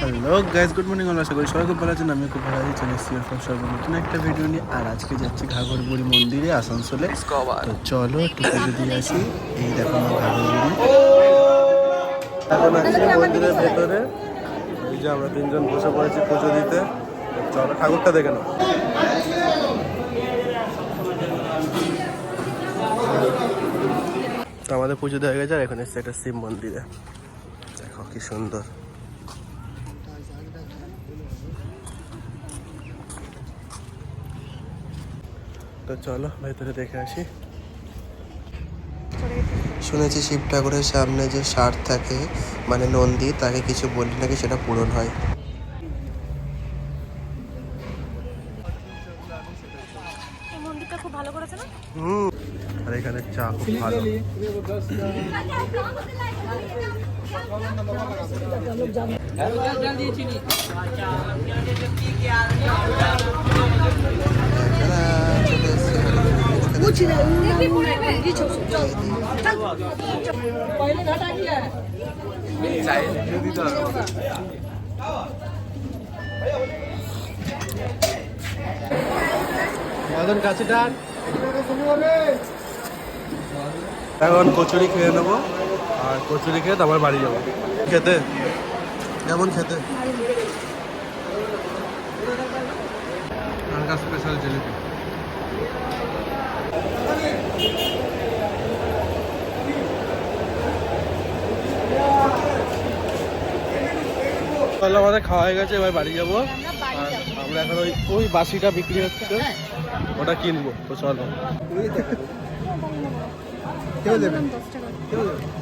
Hello guys good morning আশা করি সবাই খুব ভালো আছেন আমি খুব ভালো আছি, চলে এসেছি সব সর্ব নতুন একটা ভিডিও নিয়ে, আর আজকে যাচ্ছি ঘাগরবুড়ি মন্দিরে, আসানসোলে। তো চলো একটু পুজো দিয়ে আসি। এই দেখো আমার ঘাগরবুড়ি এখন আছি মন্দিরের ভেতরে। এই যে আমরা তিনজন বসে পড়েছি পুজো দিতে। চলো ঠাকুরটা দেখে নাও। তো আমাদের পুজো দেওয়া গেছে, আর এখন এসছে একটা শিব মন্দিরে। দেখো কি সুন্দর। তো চলো ভেতরে দেখে আসি। শুনেছি শিব ঠাকুরের সামনে যে ষাট থাকে মানে নন্দী তাকে কিছু বললে নাকি সেটা পূরণ হয়। এই মন্দিরটা খুব ভালো করেছে না? হুম। আর এখানে চা খুব ভালো চলে এসছে এখানে মদন কাছে এখন কচুরি খেয়ে নেব। আর কচুরি খেয়ে তারপর বাড়ি যাব। খেতে। কেমন খেতে? হালকা স্পেশাল জিলিপি তাহলে আমাদের খাওয়া হয়ে গেছে এবার বাড়ি যাব। আর আমরা এখন ওই ওই বাসিটা বিক্রি হচ্ছে। ওটা কিনবো। তো চলো। কেউ দেবে? দশ টাকা। কেউ দেবে?